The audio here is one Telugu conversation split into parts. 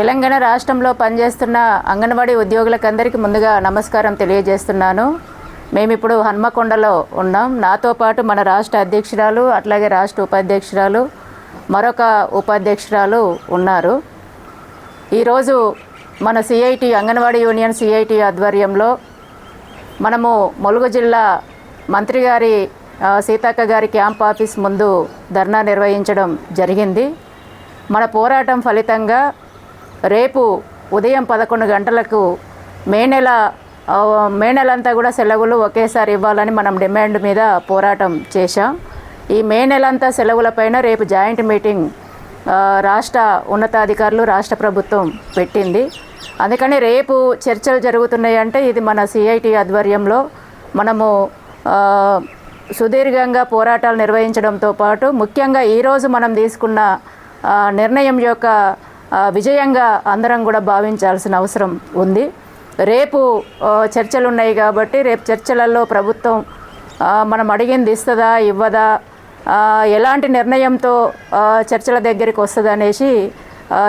తెలంగాణ రాష్ట్రంలో పనిచేస్తున్న అంగన్వాడీ ఉద్యోగులకందరికీ ముందుగా నమస్కారం తెలియజేస్తున్నాను. మేము ఇప్పుడు హన్మకొండలో ఉన్నాం. నాతో పాటు మన రాష్ట్ర అధ్యక్షురాలు అట్లాగే రాష్ట్ర ఉపాధ్యక్షురాలు మరొక ఉపాధ్యక్షురాలు ఉన్నారు. ఈరోజు మన సిఐటి అంగన్వాడీ యూనియన్ సిఐటి ఆధ్వర్యంలో మనము ములుగు జిల్లా మంత్రి గారి సీతక్క గారి క్యాంప్ ఆఫీస్ ముందు ధర్నా నిర్వహించడం జరిగింది. మన పోరాటం ఫలితంగా రేపు ఉదయం పదకొండు గంటలకు మే నెల మే నెలంతా కూడా సెలవులు ఒకేసారి ఇవ్వాలని మనం డిమాండ్ మీద పోరాటం చేశాం. ఈ మే నెలంతా సెలవులపైన రేపు జాయింట్ మీటింగ్ రాష్ట్ర ఉన్నతాధికారులు రాష్ట్ర ప్రభుత్వం పెట్టింది. అందుకని రేపు చర్చలు జరుగుతున్నాయి అంటే ఇది మన సిఐటి ఆధ్వర్యంలో మనము సుదీర్ఘంగా పోరాటాలు నిర్వహించడంతో పాటు ముఖ్యంగా ఈరోజు మనం తీసుకున్న నిర్ణయం యొక్క విజయంగా అందరం కూడా భావించాల్సిన అవసరం ఉంది. రేపు చర్చలు ఉన్నాయి కాబట్టి రేపు చర్చలలో ప్రభుత్వం మనం అడిగింది ఇస్తుందా ఇవ్వదా ఎలాంటి నిర్ణయంతో చర్చల దగ్గరికి వస్తుంది అనేసి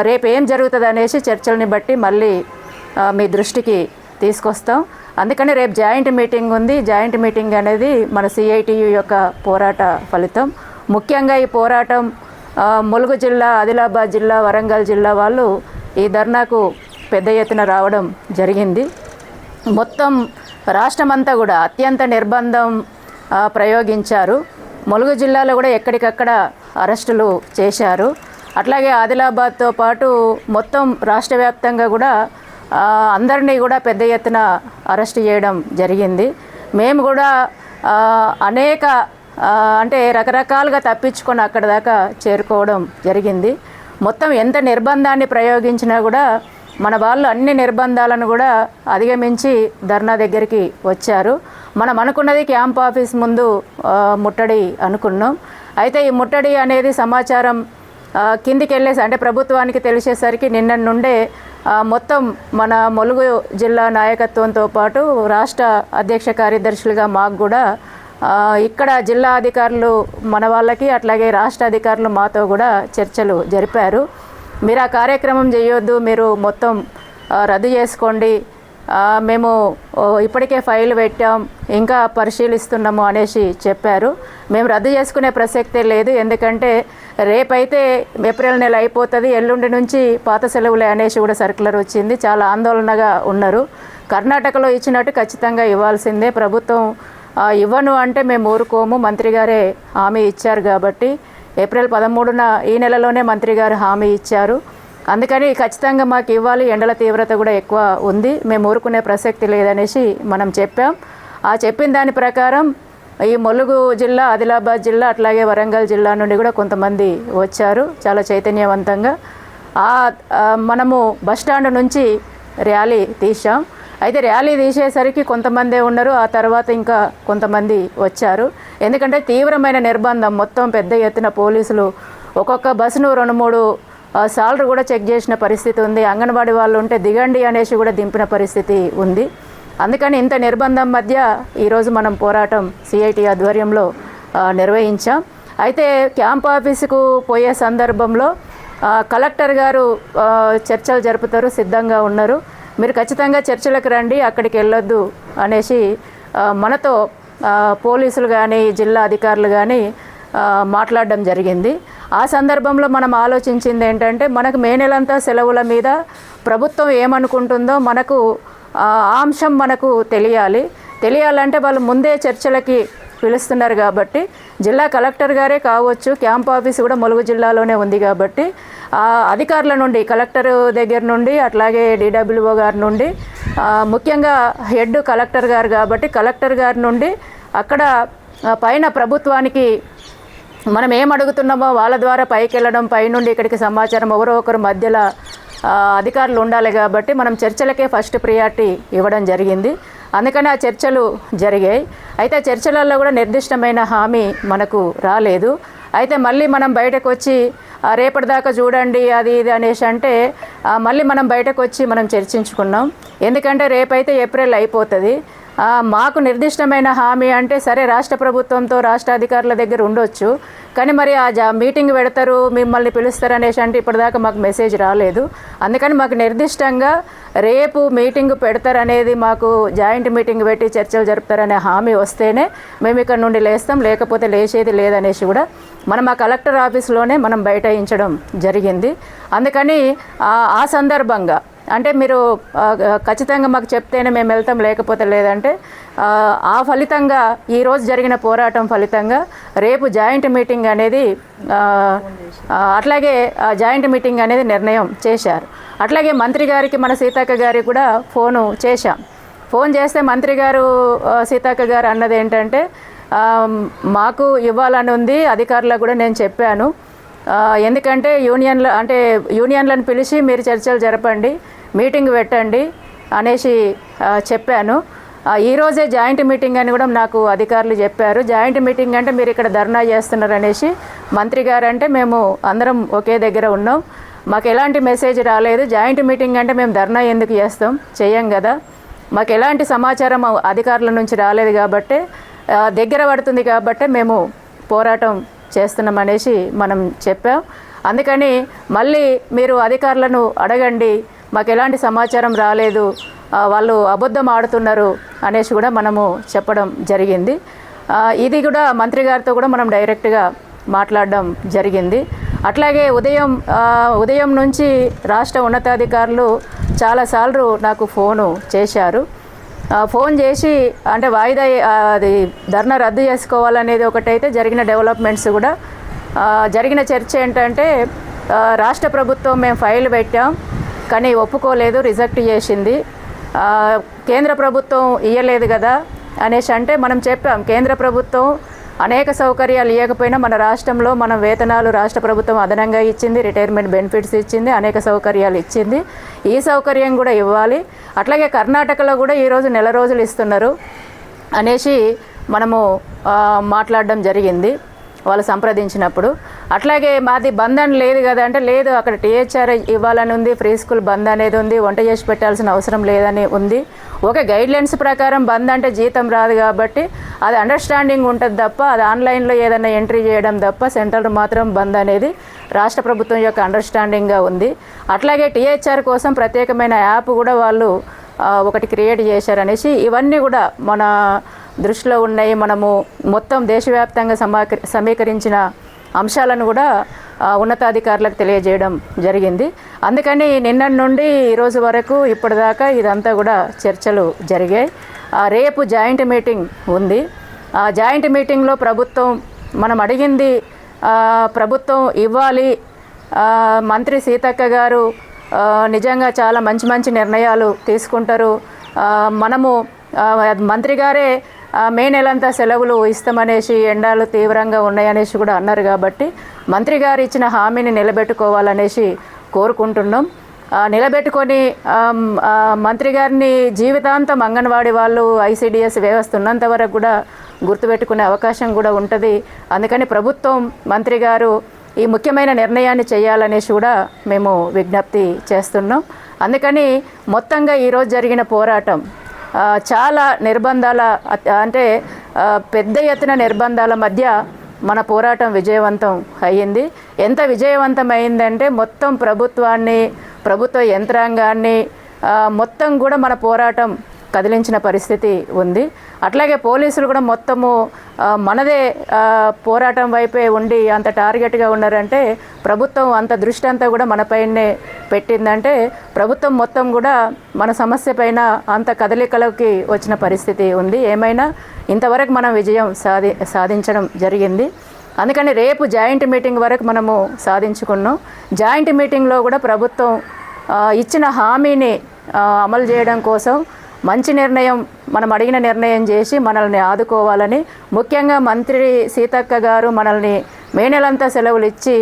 రేపు ఏం జరుగుతుంది అనేసి చర్చల్ని బట్టి మళ్ళీ మీ దృష్టికి తీసుకొస్తాం. అందుకని రేపు జాయింట్ మీటింగ్ ఉంది. జాయింట్ మీటింగ్ అనేది మన సిఐటియు యొక్క పోరాట ఫలితం. ముఖ్యంగా ఈ పోరాటం ములుగు జిల్లా ఆదిలాబాద్ జిల్లా వరంగల్ జిల్లా వాళ్ళు ఈ ధర్నాకు పెద్ద ఎత్తున రావడం జరిగింది. మొత్తం రాష్ట్రమంతా కూడా అత్యంత నిర్బంధం ప్రయోగించారు. ములుగు జిల్లాలో కూడా ఎక్కడికక్కడ అరెస్టులు చేశారు. అట్లాగే ఆదిలాబాద్తో పాటు మొత్తం రాష్ట్ర వ్యాప్తంగా కూడా అందరినీ కూడా పెద్ద ఎత్తున అరెస్ట్ చేయడం జరిగింది. మేము కూడా అనేక అంటే రకరకాలుగా తప్పించుకొని అక్కడ దాకా చేరుకోవడం జరిగింది. మొత్తం ఎంత నిర్బంధాన్ని ప్రయోగించినా కూడా మన వాళ్ళు అన్ని నిర్బంధాలను కూడా అధిగమించి ధర్నా దగ్గరికి వచ్చారు. మనం అనుకున్నది క్యాంప్ ఆఫీస్ ముందు ముట్టడి అనుకున్నాం. అయితే ఈ ముట్టడి అనేది సమాచారం కిందికి వెళ్ళేసి అంటే ప్రభుత్వానికి తెలిసేసరికి నిన్న నుండే మొత్తం మన ములుగు జిల్లా నాయకత్వంతో పాటు రాష్ట్ర అధ్యక్ష కార్యదర్శులుగా మాకు కూడా ఇక్కడ జిల్లా అధికారులు మన వాళ్ళకి అట్లాగే రాష్ట్ర అధికారులు మాతో కూడా చర్చలు జరిపారు. మీరు ఆ కార్యక్రమం చేయొద్దు మీరు మొత్తం రద్దు చేసుకోండి. మేము ఇప్పటికే ఫైల్ పెట్టాం ఇంకా పరిశీలిస్తున్నాము అనేసి చెప్పారు. మేము రద్దు చేసుకునే ప్రసక్తే లేదు ఎందుకంటే రేపైతే ఏప్రిల్ నెల అయిపోతుంది ఎల్లుండి నుంచి పాత సెలవులే అనేసి కూడా సర్కులర్ వచ్చింది. చాలా ఆందోళనగా ఉన్నారు. కర్ణాటకలో ఇచ్చినట్టు ఖచ్చితంగా ఇవ్వాల్సిందే. ప్రభుత్వం ఇవ్వను అంటే మేము ఊరుకోము. మంత్రి గారే హామీ ఇచ్చారు కాబట్టి ఏప్రిల్ పదమూడున ఈ నెలలోనే మంత్రి గారు హామీ ఇచ్చారు. అందుకని ఖచ్చితంగా మాకు ఇవ్వాలి. ఎండల తీవ్రత కూడా ఎక్కువ ఉంది. మేము ఊరుకునే ప్రసక్తి లేదనేసి మనం చెప్పాం. ఆ చెప్పిన దాని ప్రకారం ఈ ములుగు జిల్లా ఆదిలాబాద్ జిల్లా అట్లాగే వరంగల్ జిల్లా నుండి కూడా కొంతమంది వచ్చారు. చాలా చైతన్యవంతంగా. ఆ మనము బస్టాండ్ నుంచి ర్యాలీ తీసాం అయితే ర్యాలీ తీసేసరికి కొంతమందే ఉన్నారు ఆ తర్వాత ఇంకా కొంతమంది వచ్చారు. ఎందుకంటే తీవ్రమైన నిర్బంధం మొత్తం పెద్ద ఎత్తున పోలీసులు ఒక్కొక్క బస్సును రెండు మూడు సాలరీ కూడా చెక్ చేసిన పరిస్థితి ఉంది. అంగన్వాడీ వాళ్ళు ఉంటే దిగండి అనేసి కూడా దింపిన పరిస్థితి ఉంది. అందుకని ఇంత నిర్బంధం మధ్య ఈరోజు మనం పోరాటం సిఐటి ఆధ్వర్యంలో నిర్వహించాం. అయితే క్యాంప్ ఆఫీసుకు పోయే సందర్భంలో కలెక్టర్ గారు చర్చలు జరుపుతారు సిద్ధంగా ఉన్నారు. మీరు ఖచ్చితంగా చర్చలకు రండి అక్కడికి వెళ్ళొద్దు అనేసి మనతో పోలీసులు కానీ జిల్లా అధికారులు కానీ మాట్లాడడం జరిగింది. ఆ సందర్భంలో మనం ఆలోచించింది ఏంటంటే మనకు మే నెలంతా సెలవుల మీద ప్రభుత్వం ఏమనుకుంటుందో మనకు ఆ అంశం మనకు తెలియాలి. తెలియాలంటే వాళ్ళు ముందే చర్చలకి పిలుస్తున్నారు కాబట్టి జిల్లా కలెక్టర్ గారే కావచ్చు క్యాంప్ ఆఫీస్ కూడా ములుగు జిల్లాలోనే ఉంది కాబట్టి అధికారుల నుండి కలెక్టర్ దగ్గర నుండి అట్లాగే డిడబ్ల్యూఓ గారి నుండి ముఖ్యంగా హెడ్ కలెక్టర్ గారు కాబట్టి కలెక్టర్ గారి నుండి అక్కడ పైన ప్రభుత్వానికి మనం ఏం అడుగుతున్నామో వాళ్ళ ద్వారా పైకి వెళ్ళడం పైనుండి ఇక్కడికి సమాచారం ఎవరో ఒకరు మధ్యలో అధికారులు ఉండాలి కాబట్టి మనం చర్చలకే ఫస్ట్ ప్రియారిటీ ఇవ్వడం జరిగింది. అందుకని ఆ చర్చలు జరిగాయి. అయితే ఆ చర్చలలో కూడా నిర్దిష్టమైన హామీ మనకు రాలేదు. అయితే మళ్ళీ మనం బయటకు వచ్చి "ఆ, రేపటిదాకా చూడండి అది ఇది అనేసి అంటే మళ్ళీ మనం బయటకు వచ్చి మనం చర్చించుకున్నాం. ఎందుకంటే రేపైతే ఏప్రిల్ అయిపోతుంది. మాకు నిర్దిష్టమైన హామీ అంటే సరే రాష్ట్ర ప్రభుత్వంతో రాష్ట్ర అధికారుల దగ్గర ఉండొచ్చు. కానీ మరి ఆ జా మీటింగ్ పెడతారు మిమ్మల్ని పిలుస్తారు అనేసి అంటే ఇప్పటిదాకా మాకు మెసేజ్ రాలేదు. అందుకని మాకు నిర్దిష్టంగా రేపు మీటింగ్ పెడతారనేది మాకు జాయింట్ మీటింగ్ పెట్టి చర్చలు జరుపుతారనే హామీ వస్తేనే మేము ఇక్కడ నుండి లేస్తాం. లేకపోతే లేచేది లేదనేసి కూడా మనం ఆ కలెక్టర్ ఆఫీస్లోనే మనం బైఠాయించడం జరిగింది. అందుకని ఆ- ఆ సందర్భంగా అంటే మీరు ఖచ్చితంగా మాకు చెప్తేనే మేము వెళ్తాం లేకపోతే లేదంటే ఆ, ఫలితంగా ఈరోజు జరిగిన పోరాటం ఫలితంగా రేపు జాయింట్ మీటింగ్ అనేది అట్లాగే జాయింట్ మీటింగ్ అనేది నిర్ణయం చేశారు. అట్లాగే మంత్రి గారికి మన సీతక్క గారికి కూడా ఫోను చేశాం. ఫోన్ చేస్తే మంత్రి గారు సీతక్క గారు అన్నది ఏంటంటే మాకు ఇవ్వాలని ఉంది అధికారులకు కూడా నేను చెప్పాను. ఎందుకంటే యూనియన్లు అంటే యూనియన్లను పిలిచి మీరు చర్చలు జరపండి మీటింగ్ పెట్టండి అనేసి చెప్పాను. ఈరోజే జాయింట్ మీటింగ్ అని కూడా నాకు అధికారులు చెప్పారు. జాయింట్ మీటింగ్ అంటే మీరు ఇక్కడ ధర్నా చేస్తున్నారు అనేసి మంత్రి గారు అంటే మేము అందరం ఒకే దగ్గర ఉన్నాం. మాకు ఎలాంటి మెసేజ్ రాలేదు. జాయింట్ మీటింగ్ అంటే మేము ధర్నా ఎందుకు చేస్తాం? చేయం కదా. మాకు ఎలాంటి సమాచారం అధికారుల నుంచి రాలేదు కాబట్టి దగ్గర పడుతుంది కాబట్టి మేము పోరాటం చేస్తున్నాం అనేసి మనం చెప్పాం. అందుకని మళ్ళీ మీరు అధికారులను అడగండి మాకు ఎలాంటి సమాచారం రాలేదు వాళ్ళు అబద్ధం ఆడుతున్నారు అనేసి కూడా మనము చెప్పడం జరిగింది. ఇది కూడా మంత్రి గారితో కూడా మనం డైరెక్ట్గా మాట్లాడడం జరిగింది. అట్లాగే ఉదయం ఉదయం నుంచి రాష్ట్ర ఉన్నతాధికారులు చాలాసార్లు నాకు ఫోను చేశారు. ఫోన్ చేసి అంటే వాయిదా అది ధర్నా రద్దు చేసుకోవాలనేది ఒకటైతే జరిగిన డెవలప్మెంట్స్ కూడా. జరిగిన చర్చ ఏంటంటే రాష్ట్ర ప్రభుత్వం మేము ఫైల్ పెట్టాం కానీ ఒప్పుకోలేదు రిజెక్ట్ చేసింది. కేంద్ర ప్రభుత్వం ఇయ్యలేదు కదా అనేసి అంటే మనం చెప్పాం కేంద్ర ప్రభుత్వం అనేక సౌకర్యాలు ఇవ్వకపోయినా మన రాష్ట్రంలో మన వేతనాలు రాష్ట్ర ప్రభుత్వం అదనంగా ఇచ్చింది రిటైర్మెంట్ బెనిఫిట్స్ ఇచ్చింది అనేక సౌకర్యాలు ఇచ్చింది. ఈ సౌకర్యం కూడా ఇవ్వాలి. అట్లాగే కర్ణాటకలో కూడా ఈరోజు నెల రోజులు ఇస్తున్నారు అనేసి మనము మాట్లాడడం జరిగింది. వాళ్ళు సంప్రదించినప్పుడు. అట్లాగే మాది బంద్ అని లేదు కదా అంటే లేదు అక్కడ టీహెచ్ఆర్ ఇవ్వాలని ఉంది ఫ్రీ స్కూల్ బంద్ అనేది ఉంది వంట చేసి పెట్టాల్సిన అవసరం లేదని ఉంది. ఓకే గైడ్లైన్స్ ప్రకారం బంద్ అంటే జీతం రాదు కాబట్టి అది అండర్స్టాండింగ్ ఉంటుంది తప్ప అది ఆన్లైన్లో ఏదైనా ఎంట్రీ చేయడం తప్ప సెంటర్ మాత్రం బంద్ అనేది రాష్ట్ర ప్రభుత్వం యొక్క అండర్స్టాండింగ్గా ఉంది. అట్లాగే టీహెచ్ఆర్ కోసం ప్రత్యేకమైన యాప్ కూడా వాళ్ళు ఒకటి క్రియేట్ చేశారనేసి ఇవన్నీ కూడా మన దృష్టిలో ఉన్నాయి. మనము మొత్తం దేశవ్యాప్తంగా సమాక సమీకరించిన అంశాలను కూడా ఉన్నతాధికారులకు తెలియజేయడం జరిగింది. అందుకని నిన్న నుండి ఈరోజు వరకు ఇప్పటిదాకా ఇదంతా కూడా చర్చలు జరిగాయి. రేపు జాయింట్ మీటింగ్ ఉంది. ఆ జాయింట్ మీటింగ్లో ప్రభుత్వం మనం అడిగింది ప్రభుత్వం ఇవ్వాలి. మంత్రి సీతక్క గారు నిజంగా చాలా మంచి మంచి నిర్ణయాలు తీసుకుంటారు. మనము మంత్రి గారే మే నెలంతా సెలవులు ఇస్తామనేసి ఎండాలు తీవ్రంగా ఉన్నాయనేసి కూడా అన్నారు కాబట్టి మంత్రి గారు ఇచ్చిన హామీని నిలబెట్టుకోవాలనేసి కోరుకుంటున్నాం. నిలబెట్టుకొని మంత్రి గారిని జీవితాంతం అంగన్వాడీ వాళ్ళు ఐసీడిఎస్ వ్యవస్థ ఉన్నంత వరకు కూడా గుర్తుపెట్టుకునే అవకాశం కూడా ఉంటుంది. అందుకని ప్రభుత్వం మంత్రి గారు ఈ ముఖ్యమైన నిర్ణయాన్ని చేయాలనేసి కూడా మేము విజ్ఞప్తి చేస్తున్నాం. అందుకని మొత్తంగా ఈరోజు జరిగిన పోరాటం చాలా నిర్బంధాల అంటే పెద్ద ఎత్తున నిర్బంధాల మధ్య మన పోరాటం విజయవంతం అయ్యింది. ఎంత విజయవంతం అయిందంటే మొత్తం ప్రభుత్వాన్ని ప్రభుత్వ యంత్రాంగాన్ని మొత్తం కూడా మన పోరాటం కదిలించిన పరిస్థితి ఉంది. అట్లాగే పోలీసులు కూడా మొత్తము మనదే పోరాటం వైపే ఉండి అంత టార్గెట్గా ఉన్నారంటే ప్రభుత్వం అంత దృష్టి అంతా కూడా మనపైనే పెట్టిందంటే ప్రభుత్వం మొత్తం కూడా మన సమస్య పైన అంత కదలికలోకి వచ్చిన పరిస్థితి ఉంది. ఏమైనా ఇంతవరకు మనం విజయం సాధి సాధించడం జరిగింది. అందుకని రేపు జాయింట్ మీటింగ్ వరకు మనము సాధించుకున్నాం. జాయింట్ మీటింగ్లో కూడా ప్రభుత్వం ఇచ్చిన హామీని అమలు చేయడం కోసం మంచి నిర్ణయం మనం అడిగిన నిర్ణయం చేసి మనల్ని ఆదుకోవాలని ముఖ్యంగా మంత్రి సీతక్క గారు మనల్ని మే నెలంతా సెలవులు ఇచ్చి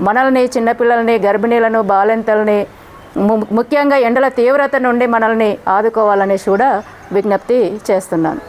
మనల్ని చిన్నపిల్లల్ని గర్భిణీలను బాలెంతల్ని ము- ముఖ్యంగా ఎండల తీవ్రత నుండి మనల్ని ఆదుకోవాలనేసి కూడా విజ్ఞప్తి చేస్తున్నాను.